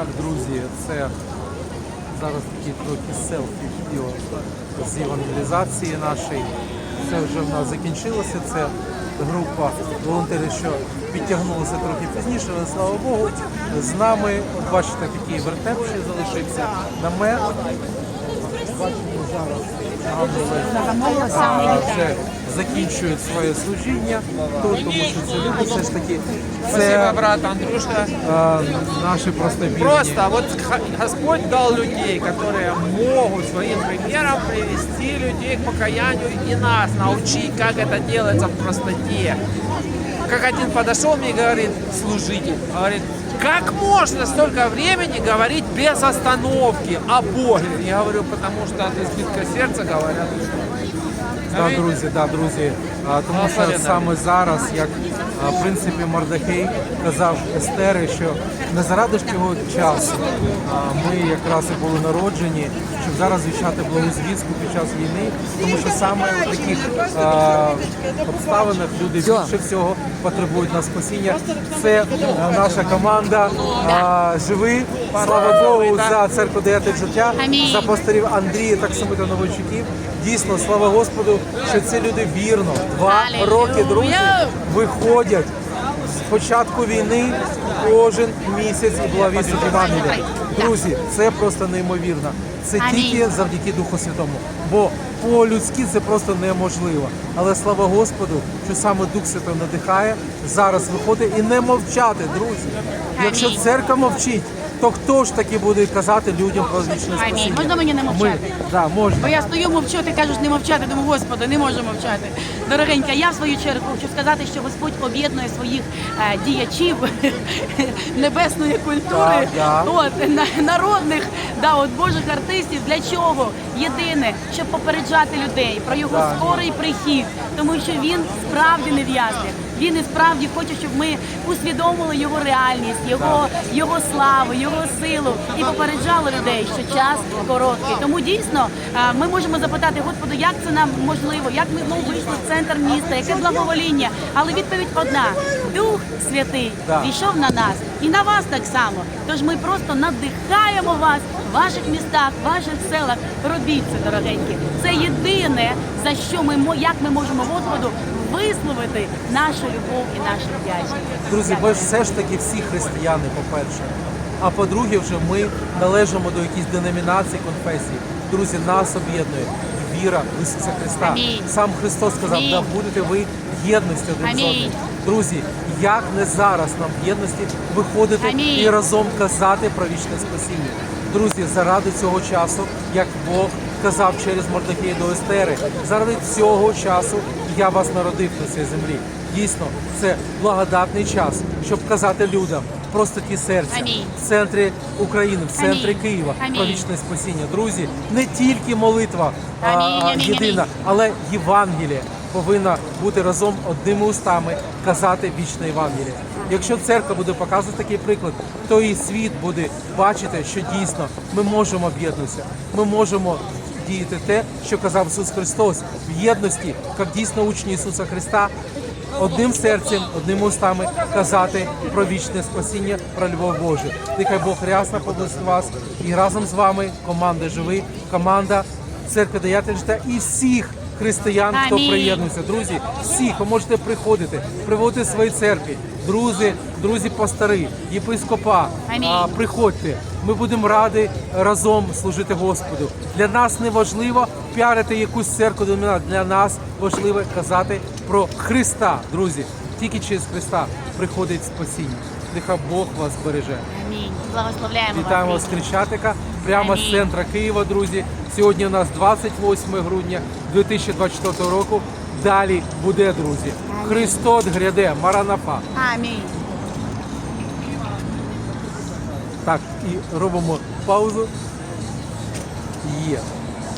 Так, друзі, це зараз такі трохи селфі відео з евангелізації нашої. Це вже в нас закінчилося. Це група волонтерів, що підтягнулася трохи пізніше, але слава Богу. З нами, от бачите, такий вертеп ще залишився намет. Бачимо зараз ангели а, вже закінчують своє служіння, тут, тому що це люди все ж таки. Спасибо, Це брат Андрюшка. а, наші просто вільні. Просто вот х- Господь дал людей, которые могут своим примером привести людей к покаянию и нас научить, как это делается в простоте. Как один подошел мне и говорит, служитель, говорит, как можно столько времени говорить без остановки о Боге? Я говорю, потому что от избитка сердца говорят. Да, друзі, да, друзі. А, тому що саме зараз, як а, в принципі Мардахей казав Естери, що не заради ж цього часу а, ми якраз і були народжені, щоб зараз віщати благу звістку під час війни, тому що саме в таких а, обставинах люди більше всього потребують на спасіння. Це а, наша команда а, живи. Слава Богу за церкву даєте життя, за пасторів Андрія, так само та Новичуків. Дійсно, слава Господу, що ці люди вірно два роки друзі виходять з початку війни кожен місяць і благовістять Євангелія. Друзі, це просто неймовірно. Це тільки завдяки Духу Святому. Бо по-людськи це просто неможливо. Але слава Господу, що саме Дух Святий надихає зараз виходить і не мовчати, друзі. Якщо церква мовчить, то хто ж таки буде казати людям про вічне Амінь. спасіння? Можна мені не мовчати? Ми, да, можна. Бо я стою мовчу, ти кажеш не мовчати, думаю, Господи, не можу мовчати. Дорогенька, я в свою чергу хочу сказати, що Господь об'єднує своїх е, діячів небесної культури, Так, да. от, на- народних, да, от Божих артистів. Для чого? Єдине, щоб попереджати людей про його скорий прихід, тому що він справді не в'язне. Він і справді хоче, щоб ми усвідомили його реальність, його, його славу, його силу і попереджали людей, що час короткий. Тому дійсно е, ми можемо запитати, Господи, як це нам можливо, як ми знову вийшли в центр міста, яке благовоління. Але відповідь одна: Дух Святий війшов на нас і на вас так само. Тож ми просто надихаємо вас в ваших містах, в ваших селах. Робіть це, дорогенькі. Це єдине за що ми як ми можемо Господу висловити нашу любов і нашу вдячність. Друзі, ж все ж таки всі християни, по-перше. А по-друге, вже ми належимо до якісь деномінацій, конфесій. Друзі, нас об'єднує віра в Ісуса Христа. Амінь. Сам Христос сказав, Амінь. да будете ви в єдності один з одним. Друзі, як не зараз нам в єдності виходити Амінь. і разом казати про вічне спасіння. Друзі, заради цього часу, як Бог казав через Мордокея до Естери, заради цього часу я вас народив на цій землі. Дійсно, це благодатний час, щоб казати людям просто ті серця Амінь. в центрі України, в центрі Амінь. Києва Амінь. про вічне спасіння. Друзі, не тільки молитва а, Амінь, а, амінь, єдина, амінь. але Євангеліє повинна бути разом одними устами казати вічне Євангеліє. Якщо церква буде показувати такий приклад, то і світ буде бачити, що дійсно ми можемо об'єднатися, ми можемо діяти те, що казав Ісус Христос в єдності, як дійсно учні Ісуса Христа. Одним серцем, одними устами казати про вічне спасіння, про любов Божу. Нехай Бог рясно поблагословить вас і разом з вами команда живи, команда церкви даятель життя і всіх християн, хто Амінь. приєднується. Друзі, всіх ви можете приходити, приводити свої церкві. Друзі, друзі пастори, єпископа, Амінь. а, приходьте. Ми будемо раді разом служити Господу. Для нас не важливо піарити якусь церкву деномінацію. Для нас важливо казати про Христа. Друзі, тільки через Христа приходить спасіння. Нехай Бог вас береже. Амінь. Благословляємо Вітаємо вас. Хрещатика, прямо з центра Києва, друзі. Сьогодні у нас 28 грудня 2024 року. Далі буде, друзі. Христос гряде, Маранафа. Амінь. Так, і робимо паузу. Є.